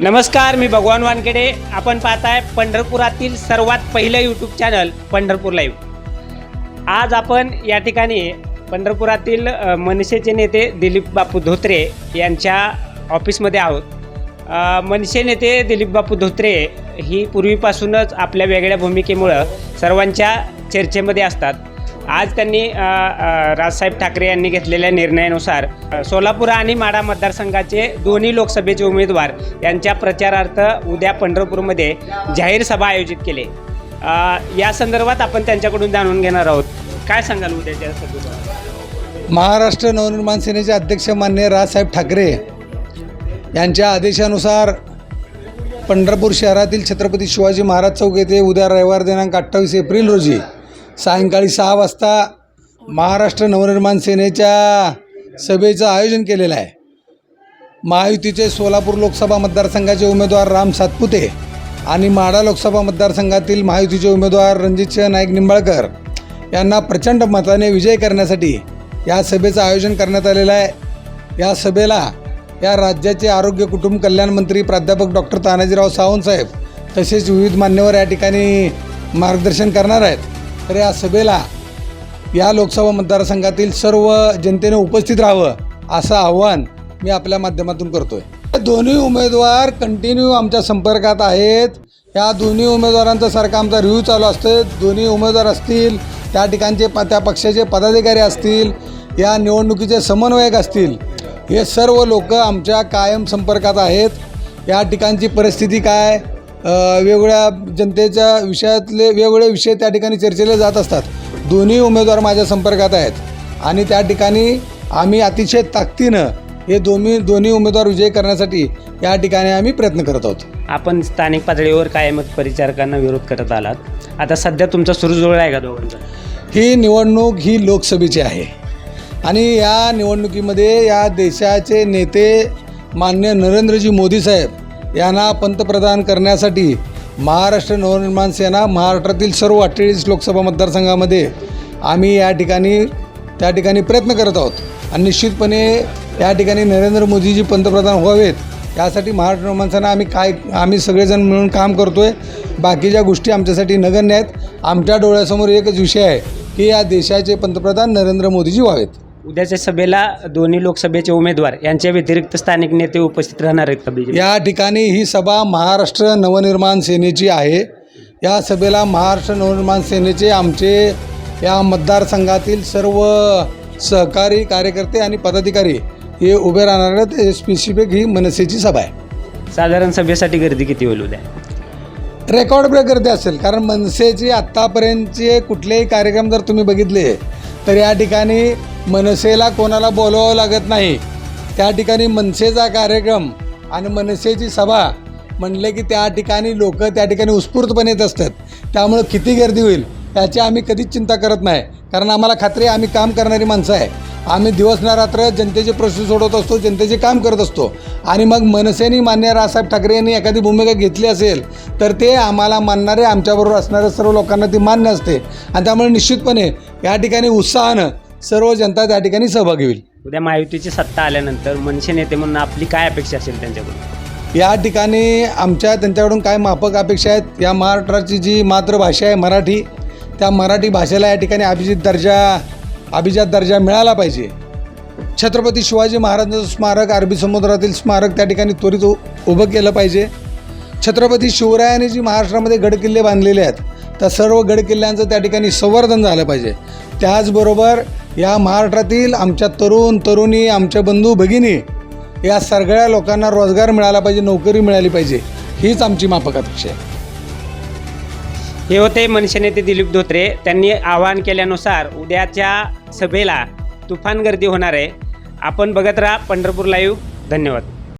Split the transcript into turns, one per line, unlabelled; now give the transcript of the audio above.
नमस्कार मी भगवान वानखेडे. आपण पाहताय पंढरपुरातील सर्वात पहिलं यूट्यूब चॅनल पंढरपूर लाईव्ह आज आपण या ठिकाणी पंढरपुरातील मनसेचे नेते दिलीप बापू धोत्रे यांच्या ऑफिसमध्ये आहोत. मनसे नेते दिलीप बापू धोत्रे ही पूर्वीपासूनच आपल्या वेगळ्या भूमिकेमुळं सर्वांच्या चर्चेमध्ये असतात. आज त्यांनी राजसाहेब ठाकरे यांनी घेतलेल्या निर्णयानुसार सोलापूर आणि माडा मतदारसंघाचे दोन्ही लोकसभेचे उमेदवार यांच्या प्रचारार्थ उद्या पंढरपूरमध्ये जाहीर सभा आयोजित केले. या संदर्भात आपण त्यांच्याकडून जाणून घेणार आहोत. काय सांगाल उद्याच्या
महाराष्ट्र नवनिर्माण सेनेचे अध्यक्ष मान्य राजसाहेब ठाकरे यांच्या आदेशानुसार पंढरपूर शहरातील छत्रपती शिवाजी महाराज चौक येथे उद्या रविवार दिनांक अठ्ठावीस एप्रिल रोजी सायंकाळी सहा वाजता महाराष्ट्र नवनिर्माण सेनेच्या सभेचं आयोजन केलेलं आहे. महायुतीचे सोलापूर लोकसभा मतदारसंघाचे उमेदवार राम सातपुते आणि माडा लोकसभा मतदारसंघातील महायुतीचे उमेदवार रणजितसिंह नाईक निंबाळकर यांना प्रचंड मताने विजय करण्यासाठी या सभेचं आयोजन करण्यात आलेलं आहे. या सभेला या राज्याचे आरोग्य कुटुंब कल्याण मंत्री प्राध्यापक डॉक्टर तानाजीराव सावंतसाहेब तसेच विविध मान्यवर या ठिकाणी मार्गदर्शन करणार आहेत. तर या सभेला या लोकसभा मतदारसंघातील सर्व जनतेने उपस्थित राहावं असं आव्हान मी आपल्या माध्यमातून करतोय. दोन्ही उमेदवार कंटिन्यू आमच्या संपर्कात आहेत. या दोन्ही उमेदवारांचा सारखा आमचा रिव्ह्यू चालू असतो दोन्ही उमेदवार असतील त्या ठिकाणचे प त्या पक्षाचे पदाधिकारी असतील या निवडणुकीचे समन्वयक असतील हे सर्व लोक आमच्या कायम संपर्कात आहेत. या ठिकाणची परिस्थिती काय? वेगवेगळ्या जनतेच्या विषयातले वेगवेगळे विषय त्या ठिकाणी चर्चेले जात असतात. दोन्ही उमेदवार माझ्या संपर्कात आहेत. आणि त्या ठिकाणी आम्ही अतिशय ताकदीनं हे दोन्ही दोन्ही उमेदवार विजय करण्यासाठी या ठिकाणी आम्ही प्रयत्न करत आहोत.
आपण स्थानिक पातळीवर कायमच परिचारकांना विरोध करत आलात. आता सध्या तुमचा सुरू जुळला आहे का दोघांचा?
ही निवडणूक ही लोकसभेची आहे. आणि या निवडणुकीमध्ये या देशाचे नेते मान्य नरेंद्रजी मोदी साहेब यांना पंतप्रधान करण्यासाठी महाराष्ट्र नवनिर्माण सेना महाराष्ट्रातील सर्व अठ्ठेचाळीस लोकसभा मतदारसंघामध्ये आम्ही या ठिकाणी त्या ठिकाणी प्रयत्न करत आहोत. आणि निश्चितपणे या ठिकाणी नरेंद्र मोदीजी पंतप्रधान व्हावेत यासाठी महाराष्ट्र नवनिर्माण सेना आम्ही काय आम्ही सगळेजण मिळून काम करतो आहे बाकीच्या गोष्टी आमच्यासाठी नगण्य आहेत. आमच्या डोळ्यासमोर एकच विषय आहे की या देशाचे पंतप्रधान नरेंद्र मोदीजी व्हावेत.
उद्याच्या सभेला दोन्ही लोकसभेचे उमेदवार यांच्या व्यतिरिक्त स्थानिक नेते उपस्थित राहणार आहेत का बीजेपी
या ठिकाणी ही सभा महाराष्ट्र नवनिर्माण सेनेची आहे. या सभेला महाराष्ट्र नवनिर्माण सेनेचे आमचे या मतदारसंघातील सर्व सहकारी कार्यकर्ते आणि पदाधिकारी हे उभे राहणार आहेत. स्पेसिफिक ही मनसेची सभा आहे.
साधारण सभेसाठी गर्दी किती होईल उद्या?
रेकॉर्ड ब्रेक गर्दी असेल. कारण मनसेचे आत्तापर्यंतचे कुठलेही कार्यक्रम जर तुम्ही बघितले तर या ठिकाणी मनसेला कोणाला बोलवावं लागत नाही. त्या ठिकाणी मनसेचा कार्यक्रम आणि मनसेची सभा म्हणले की त्या ठिकाणी लोक त्या ठिकाणी उत्स्फूर्तपणे येत असतात. त्यामुळं किती गर्दी होईल याची आम्ही कधीच चिंता करत नाही. कारण आम्हाला खात्री आम्ही काम करणारी माणसं आहे. आम्ही दिवस ना रात्र जनतेचे प्रश्न सोडवत असतो जनतेचे काम करत असतो. आणि मग मनसेने मान्य राजसाहेब ठाकरे यांनी एखादी भूमिका घेतली असेल तर ते आम्हाला मानणारे आमच्याबरोबर असणाऱ्या सर्व लोकांना ती मान्य असते. आणि त्यामुळे निश्चितपणे या ठिकाणी उत्साहानं सर्व जनता त्या ठिकाणी सहभागी होईल.
उद्या महायुतीची सत्ता आल्यानंतर मनसे नेते म्हणून आपली काय अपेक्षा असेल त्यांच्याकडून?
या ठिकाणी आमच्या त्यांच्याकडून काय माफक अपेक्षा आहेत? या महाराष्ट्राची जी मातृभाषा आहे मराठी त्या मराठी भाषेला या ठिकाणी अभिजित दर्जा अभिजात दर्जा मिळाला पाहिजे. छत्रपती शिवाजी महाराजांचं स्मारक अरबी समुद्रातील स्मारक त्या ठिकाणी त्वरित उ- उभं केलं पाहिजे. छत्रपती शिवरायांनी जी महाराष्ट्रामध्ये गडकिल्ले बांधलेले आहेत त्या सर्व गडकिल्ल्यांचं त्या ठिकाणी संवर्धन झालं पाहिजे. त्याचबरोबर या महाराष्ट्रातील आमच्या तरुण तरुणी आमच्या बंधू भगिनी या सगळ्या लोकांना रोजगार मिळाला पाहिजे नोकरी मिळाली पाहिजे हीच आमची माफक अपेक्षा आहे.
हे होते मनसे नेते दिलीप धोत्रे. त्यांनी आवाहन केल्यानुसार उद्याच्या सभेला तुफान गर्दी होणार आहे. आपण बघत राहा पंढरपूर लाईव्ह धन्यवाद.